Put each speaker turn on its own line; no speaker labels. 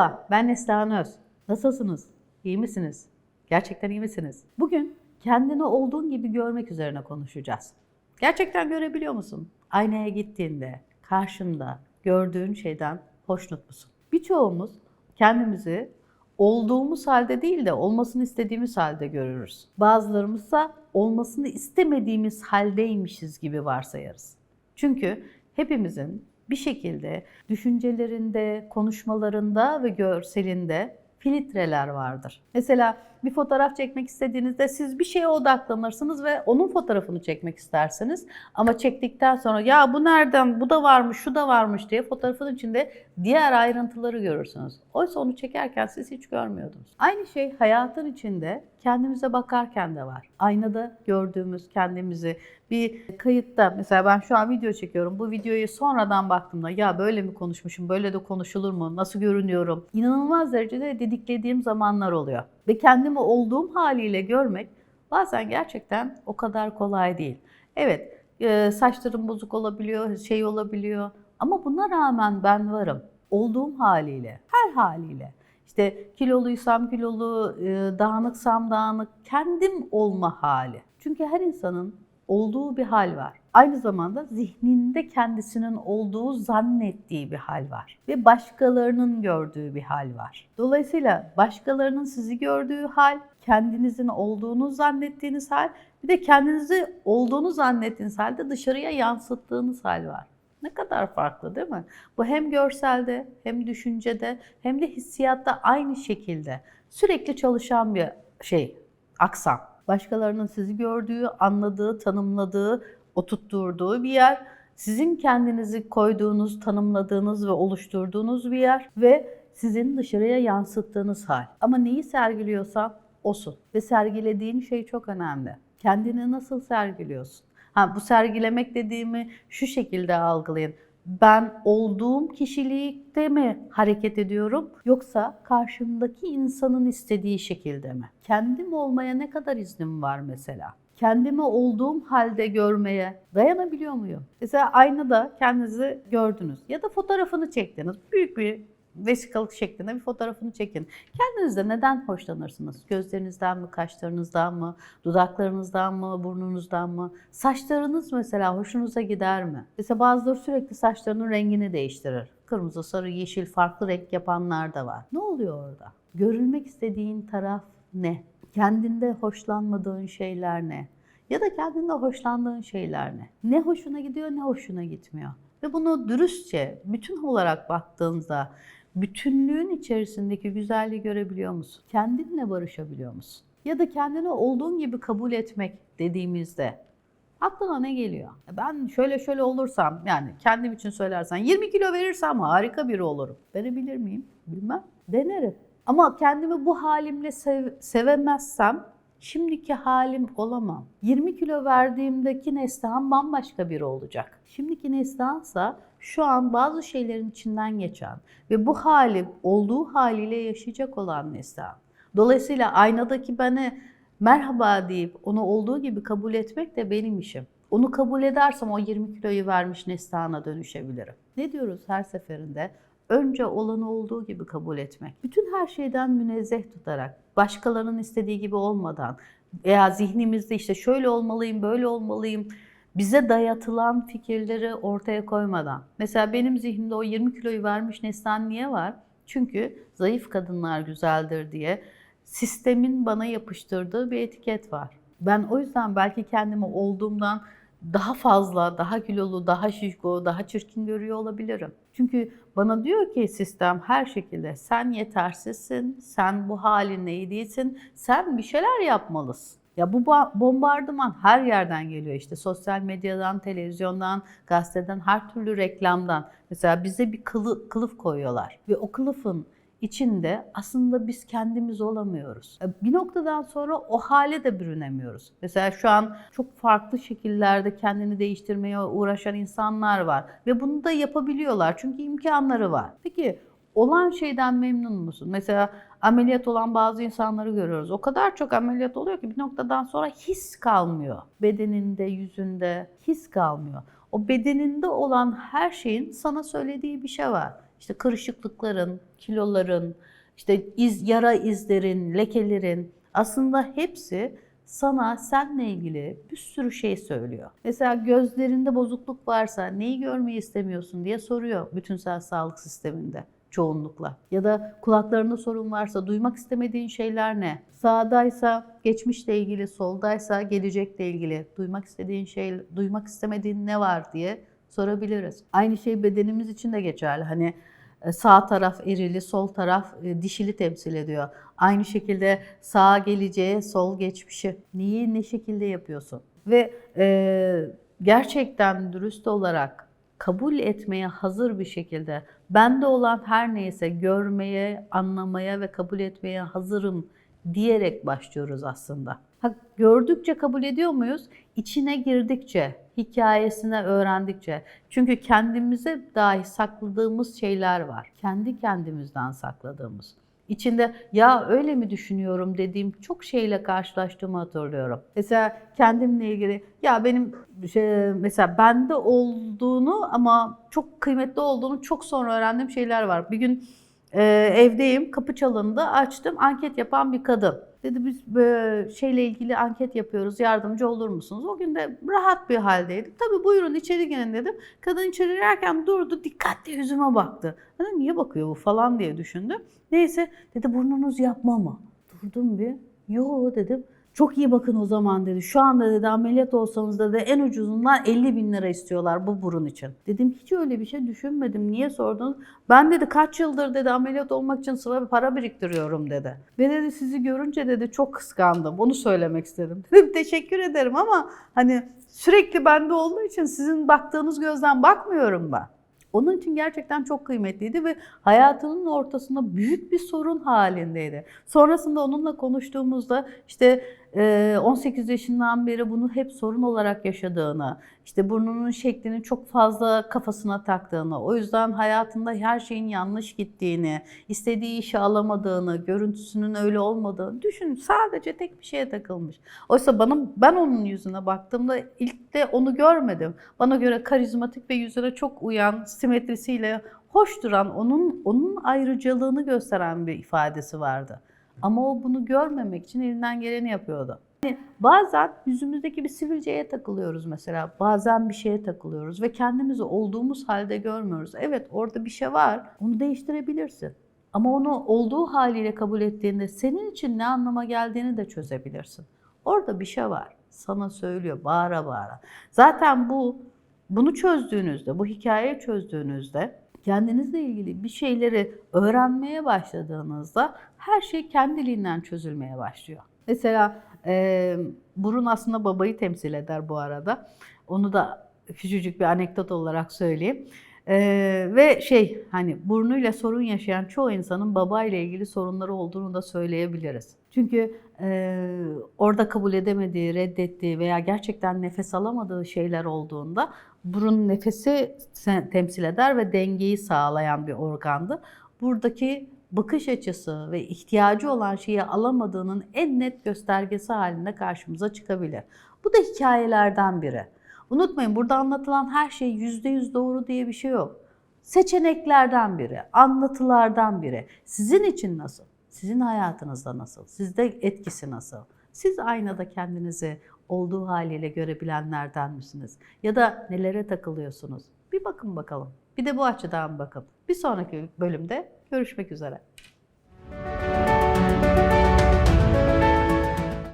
Merhaba, ben Neslihan Öz. Nasılsınız? İyi misiniz? Gerçekten iyi misiniz? Bugün kendini olduğun gibi görmek üzerine konuşacağız. Gerçekten görebiliyor musun? Aynaya gittiğinde, karşında gördüğün şeyden hoşnut musun? Birçoğumuz kendimizi olduğumuz halde değil de olmasını istediğimiz halde görürüz. Bazılarımızsa olmasını istemediğimiz haldeymişiz gibi varsayarız. Çünkü hepimizin bir şekilde düşüncelerinde, konuşmalarında ve görselinde filtreler vardır. Mesela bir fotoğraf çekmek istediğinizde siz bir şeye odaklanırsınız ve onun fotoğrafını çekmek istersiniz. Ama çektikten sonra ya bu nereden, bu da varmış, şu da varmış diye fotoğrafın içinde diğer ayrıntıları görürsünüz. Oysa onu çekerken siz hiç görmüyordunuz. Aynı şey hayatın içinde kendimize bakarken de var. Aynada gördüğümüz kendimizi bir kayıtta mesela ben şu an video çekiyorum. Bu videoyu sonradan baktığımda ya böyle mi konuşmuşum, böyle de konuşulur mu, nasıl görünüyorum? İnanılmaz derecede didiklediğim zamanlar oluyor. Ve kendimi olduğum haliyle görmek bazen gerçekten o kadar kolay değil. Evet, e, saçlarım bozuk olabiliyor, şey olabiliyor ama buna rağmen ben varım. Olduğum haliyle, her haliyle. İşte kiloluysam kilolu, e, dağınıksam dağınık, kendim olma hali. Çünkü her insanın olduğu bir hal var. Aynı zamanda zihninde kendisinin olduğu zannettiği bir hal var. Ve başkalarının gördüğü bir hal var. Dolayısıyla başkalarının sizi gördüğü hal, kendinizin olduğunu zannettiğiniz hal, bir de kendinizi olduğunu zannettiğiniz halde dışarıya yansıttığınız hal var. Ne kadar farklı değil mi? Bu hem görselde, hem düşüncede, hem de hissiyatta aynı şekilde sürekli çalışan bir şey, aksam. Başkalarının sizi gördüğü, anladığı, tanımladığı, oturtturduğu bir yer. Sizin kendinizi koyduğunuz, tanımladığınız ve oluşturduğunuz bir yer ve sizin dışarıya yansıttığınız hal. Ama neyi sergiliyorsan osun ve sergilediğin şey çok önemli. Kendini nasıl sergiliyorsun? Ha, bu sergilemek dediğimi şu şekilde algılayın. Ben olduğum kişilikte mi hareket ediyorum yoksa karşımdaki insanın istediği şekilde mi? Kendim olmaya ne kadar iznim var mesela? Kendimi olduğum halde görmeye dayanabiliyor muyum? Mesela aynada kendinizi gördünüz ya da fotoğrafını çektiniz. Büyük bir vesikalık şeklinde bir fotoğrafını çekin. Kendinizde neden hoşlanırsınız? Gözlerinizden mi, kaşlarınızdan mı, dudaklarınızdan mı, burnunuzdan mı? Saçlarınız mesela hoşunuza gider mi? Mesela bazıları sürekli saçlarının rengini değiştirir. Kırmızı, sarı, yeşil farklı renk yapanlar da var. Ne oluyor orada? Görülmek istediğin taraf ne? Kendinde hoşlanmadığın şeyler ne? Ya da kendinde hoşlandığın şeyler ne? Ne hoşuna gidiyor, ne hoşuna gitmiyor? Ve bunu dürüstçe, bütün olarak baktığınızda bütünlüğün içerisindeki güzelliği görebiliyor musun? Kendinle barışabiliyor musun? Ya da kendini olduğun gibi kabul etmek dediğimizde aklına ne geliyor? Ben şöyle şöyle olursam yani kendim için söylersen 20 kilo verirsem harika biri olurum. Verebilir miyim? Bilmem. Denerim. Ama kendimi bu halimle sev- sevemezsem şimdiki halim olamam. 20 kilo verdiğimdeki Neslihan bambaşka biri olacak. Şimdiki Neslihansa şu an bazı şeylerin içinden geçen ve bu hali olduğu haliyle yaşayacak olan Neslihan. Dolayısıyla aynadaki bana merhaba deyip onu olduğu gibi kabul etmek de benim işim. Onu kabul edersem o 20 kiloyu vermiş Neslihan'a dönüşebilirim. Ne diyoruz her seferinde? Önce olanı olduğu gibi kabul etmek. Bütün her şeyden münezzeh tutarak, başkalarının istediği gibi olmadan veya zihnimizde işte şöyle olmalıyım, böyle olmalıyım, bize dayatılan fikirleri ortaya koymadan. Mesela benim zihnimde o 20 kiloyu vermiş Neslihan niye var? Çünkü zayıf kadınlar güzeldir diye sistemin bana yapıştırdığı bir etiket var. Ben o yüzden belki kendimi olduğumdan daha fazla, daha kilolu, daha şişko, daha çirkin görüyor olabilirim. Çünkü bana diyor ki sistem her şekilde sen yetersizsin, sen bu halinle iyi değilsin, sen bir şeyler yapmalısın. Ya bu ba- bombardıman her yerden geliyor işte sosyal medyadan, televizyondan, gazeteden, her türlü reklamdan. Mesela bize bir kılı, kılıf koyuyorlar ve o kılıfın içinde aslında biz kendimiz olamıyoruz. E, Bir noktadan sonra o hale de bürünemiyoruz. Mesela şu an çok farklı şekillerde kendini değiştirmeye uğraşan insanlar var ve bunu da yapabiliyorlar çünkü imkanları var. Peki olan şeyden memnun musun? Mesela ameliyat olan bazı insanları görüyoruz. O kadar çok ameliyat oluyor ki bir noktadan sonra his kalmıyor. Bedeninde, yüzünde his kalmıyor. O bedeninde olan her şeyin sana söylediği bir şey var. İşte kırışıklıkların, kiloların, işte iz, yara izlerin, lekelerin aslında hepsi sana seninle ilgili bir sürü şey söylüyor. Mesela gözlerinde bozukluk varsa neyi görmeyi istemiyorsun diye soruyor bütünsel sağlık sisteminde çoğunlukla. Ya da kulaklarında sorun varsa duymak istemediğin şeyler ne? Sağdaysa geçmişle ilgili, soldaysa gelecekle ilgili duymak istediğin şey, duymak istemediğin ne var diye sorabiliriz. Aynı şey bedenimiz için de geçerli. Hani e, sağ taraf erili, sol taraf e, dişili temsil ediyor. Aynı şekilde sağ geleceğe, sol geçmişi. Neyi ne şekilde yapıyorsun? Ve e, gerçekten dürüst olarak kabul etmeye hazır bir şekilde bende olan her neyse görmeye, anlamaya ve kabul etmeye hazırım diyerek başlıyoruz aslında. Ha, gördükçe kabul ediyor muyuz? İçine girdikçe, hikayesine öğrendikçe. Çünkü kendimize dahi sakladığımız şeyler var. Kendi kendimizden sakladığımız. İçinde ya öyle mi düşünüyorum dediğim çok şeyle karşılaştığımı hatırlıyorum. Mesela kendimle ilgili ya benim şey, mesela bende olduğunu ama çok kıymetli olduğunu çok sonra öğrendiğim şeyler var. Bir gün e, evdeyim, kapı çalındı, açtım, anket yapan bir kadın. Dedi biz şeyle ilgili anket yapıyoruz, yardımcı olur musunuz? O gün de rahat bir haldeydim. Tabii buyurun içeri gelin dedim. Kadın içeri girerken durdu, dikkatle yüzüme baktı. Dedim niye bakıyor bu falan diye düşündüm. Neyse dedi burnunuz yapma mı? Durdum bir. Yo dedim. Çok iyi bakın o zaman dedi. Şu anda dedi ameliyat olsanız dedi en ucuzundan 50 bin lira istiyorlar bu burun için. Dedim hiç öyle bir şey düşünmedim. Niye sordunuz? Ben dedi kaç yıldır dedi ameliyat olmak için sıra para biriktiriyorum dedi. Ve dedi sizi görünce dedi çok kıskandım. Onu söylemek istedim. Dedim teşekkür ederim ama hani sürekli bende olduğu için sizin baktığınız gözden bakmıyorum ben. Onun için gerçekten çok kıymetliydi ve hayatının ortasında büyük bir sorun halindeydi. Sonrasında onunla konuştuğumuzda işte 18 yaşından beri bunu hep sorun olarak yaşadığını, işte burnunun şeklini çok fazla kafasına taktığını, o yüzden hayatında her şeyin yanlış gittiğini, istediği işi alamadığını, görüntüsünün öyle olmadığını düşün. Sadece tek bir şeye takılmış. Oysa bana ben onun yüzüne baktığımda ilk de onu görmedim. Bana göre karizmatik ve yüzüne çok uyan, simetrisiyle hoş duran, onun onun ayrıcalığını gösteren bir ifadesi vardı. Ama o bunu görmemek için elinden geleni yapıyordu. Yani bazen yüzümüzdeki bir sivilceye takılıyoruz mesela. Bazen bir şeye takılıyoruz ve kendimizi olduğumuz halde görmüyoruz. Evet orada bir şey var. Onu değiştirebilirsin. Ama onu olduğu haliyle kabul ettiğinde senin için ne anlama geldiğini de çözebilirsin. Orada bir şey var. Sana söylüyor bağıra bağıra. Zaten bu bunu çözdüğünüzde, bu hikayeyi çözdüğünüzde kendinizle ilgili bir şeyleri öğrenmeye başladığınızda her şey kendiliğinden çözülmeye başlıyor. Mesela e, burun aslında babayı temsil eder bu arada. Onu da küçücük bir anekdot olarak söyleyeyim. E, ve şey hani burnuyla sorun yaşayan çoğu insanın babayla ilgili sorunları olduğunu da söyleyebiliriz. Çünkü e, orada kabul edemediği, reddettiği veya gerçekten nefes alamadığı şeyler olduğunda burun nefesi temsil eder ve dengeyi sağlayan bir organdı. Buradaki bakış açısı ve ihtiyacı olan şeyi alamadığının en net göstergesi halinde karşımıza çıkabilir. Bu da hikayelerden biri. Unutmayın burada anlatılan her şey yüzde yüz doğru diye bir şey yok. Seçeneklerden biri, anlatılardan biri. Sizin için nasıl? Sizin hayatınızda nasıl? Sizde etkisi nasıl? Siz aynada kendinizi olduğu haliyle görebilenlerden misiniz? Ya da nelere takılıyorsunuz? Bir bakın bakalım. Bir de bu açıdan bakın. Bir sonraki bölümde görüşmek üzere.